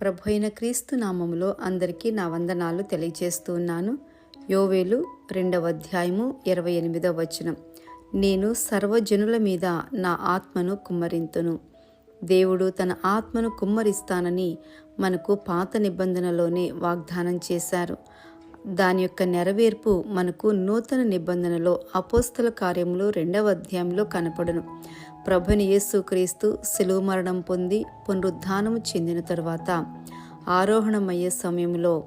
ప్రభు అయిన క్రీస్తు నామములో అందరికీ నా వందనాలు తెలియజేస్తూ ఉన్నాను. యోవేలు రెండవ అధ్యాయము ఇరవై ఎనిమిదవ వచనం. నేను సర్వజనుల మీద నా ఆత్మను కుమ్మరింతును. దేవుడు తన ఆత్మను కుమ్మరిస్తానని మనకు పాత నిబంధనలోనే వాగ్దానం చేశారు. దాని యొక్క నెరవేర్పు మనకు నూతన నిబంధనలో అపోస్తల కార్యములు రెండవ అధ్యాయంలో కనపడను. ప్రభుని యేసుక్రీస్తు శిలువ మరణం పొంది పునరుద్ధానము చెందిన తరువాత ఆరోహణమయ్యే సమయంలో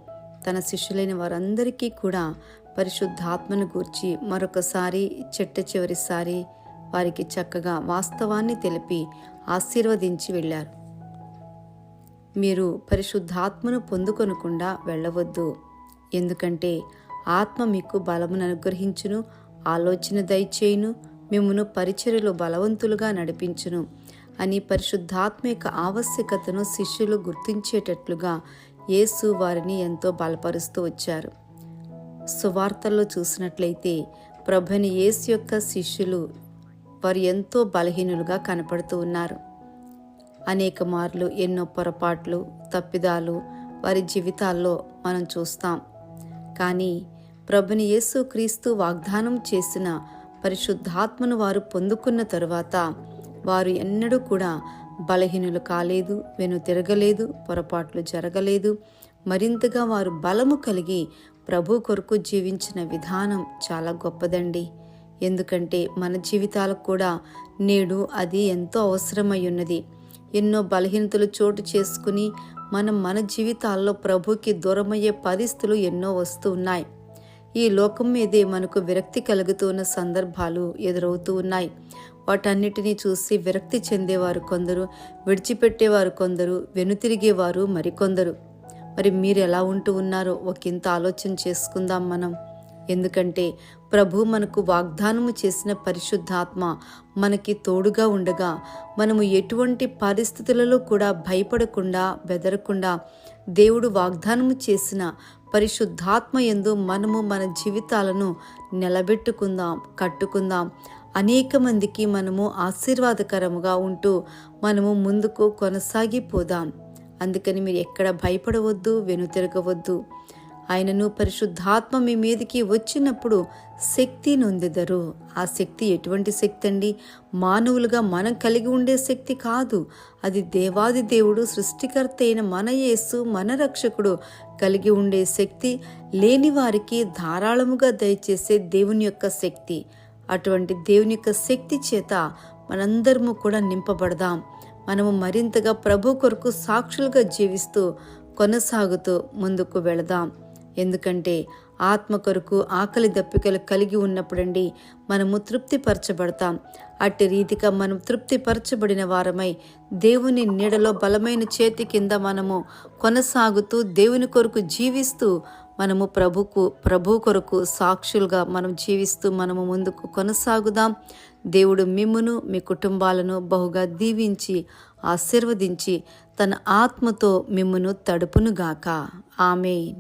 తన శిష్యులైన వారందరికీ కూడా పరిశుద్ధాత్మను గూర్చి మరొకసారి చెట్ట చివరిసారి వారికి చక్కగా వాస్తవాన్ని తెలిపి ఆశీర్వదించి వెళ్ళారు. మీరు పరిశుద్ధాత్మను పొందుకొనకుండా వెళ్ళవద్దు. ఎందుకంటే ఆత్మ మీకు బలమును అనుగ్రహించును ఆలోచన దయచేయును మిమ్మను పరిచర్యలో బలవంతులుగా నడిపించును అని పరిశుద్ధాత్మ యొక్క ఆవశ్యకతను శిష్యులు గుర్తించేటట్లుగా యేసు వారిని ఎంతో బలపరుస్తూ వచ్చారు. సువార్తల్లో చూసినట్లయితే ప్రభుని యేసు యొక్క శిష్యులు వారు ఎంతో బలహీనులుగా కనపడుతూ ఉన్నారు. అనేక మార్లు ఎన్నో పొరపాట్లు తప్పిదాలు వారి జీవితాల్లో మనం చూస్తాం. కానీ ప్రభుని యేసు క్రీస్తు వాగ్దానం చేసిన పరిశుద్ధాత్మను వారు పొందుకున్న తరువాత వారు ఎన్నడూ కూడా బలహీనులు కాలేదు వెను తిరగలేదు పొరపాట్లు జరగలేదు. మరింతగా వారు బలము కలిగి ప్రభు కొరకు జీవించిన విధానం చాలా గొప్పదండి. ఎందుకంటే మన జీవితాలకు కూడా నేడు అది ఎంతో అవసరమై ఉన్నది. ఎన్నో బలహీనతలు చోటు చేసుకుని మనం మన జీవితాల్లో ప్రభుకి దూరమయ్యే పరిస్థితులు ఎన్నో వస్తూ ఉన్నాయి ఈ లోకం మీదే మనకు విరక్తి కలుగుతున్న సందర్భాలు ఎదురవుతూ ఉన్నాయి. వాటన్నిటినీ చూసి విరక్తి చెందేవారు కొందరు విడిచిపెట్టేవారు కొందరు వెనుతిరిగేవారు మరికొందరు. మరి మీరు ఎలా ఉంటూ ఉన్నారో ఒకంత ఆలోచన చేసుకుందాం మనం. ఎందుకంటే ప్రభు మనకు వాగ్దానము చేసిన పరిశుద్ధాత్మ మనకి తోడుగా ఉండగా మనము ఎటువంటి పరిస్థితులలో కూడా భయపడకుండా బెదరకుండా దేవుడు వాగ్దానము చేసిన పరిశుద్ధాత్మ ఎందు మనము మన జీవితాలను నిలబెట్టుకుందాం కట్టుకుందాం. అనేక మందికి మనము ఆశీర్వాదకరముగా ఉంటూ మనము ముందుకు కొనసాగిపోదాం. అందుకని మీరు ఎక్కడ భయపడవద్దు వెనుతిరగవద్దు. ఆయనను పరిశుద్ధాత్మ మీ మీదకి వచ్చినప్పుడు శక్తి నొందెదరు. ఆ శక్తి ఎటువంటి శక్తి అండి? మానవులుగా మనం కలిగి ఉండే శక్తి కాదు. అది దేవాది దేవుడు సృష్టికర్త అయిన మన యేసు మన రక్షకుడు కలిగి ఉండే శక్తి లేని వారికి ధారాళముగా దయచేసే దేవుని యొక్క శక్తి. అటువంటి దేవుని యొక్క శక్తి చేత మనందరము కూడా నింపబడదాం. మనము మరింతగా ప్రభు కొరకు సాక్షులుగా జీవిస్తూ కొనసాగుతూ ముందుకు వెళదాం. ఎందుకంటే ఆత్మ కొరకు ఆకలి దప్పికలు కలిగి ఉన్నప్పుడండి మనము తృప్తిపరచబడతాం. అట్టి రీతిగా మనం తృప్తిపరచబడిన వారమై దేవుని నీడలో బలమైన చేతి కింద మనము కొనసాగుతూ దేవుని కొరకు జీవిస్తూ మనము ప్రభుకు ప్రభు కొరకు సాక్షులుగా మనం జీవిస్తూ మనము ముందుకు కొనసాగుదాం. దేవుడు మిమ్మును మీ కుటుంబాలను బహుగా దీవించి ఆశీర్వదించి తన ఆత్మతో మిమ్మును తడుపునుగాక. ఆమె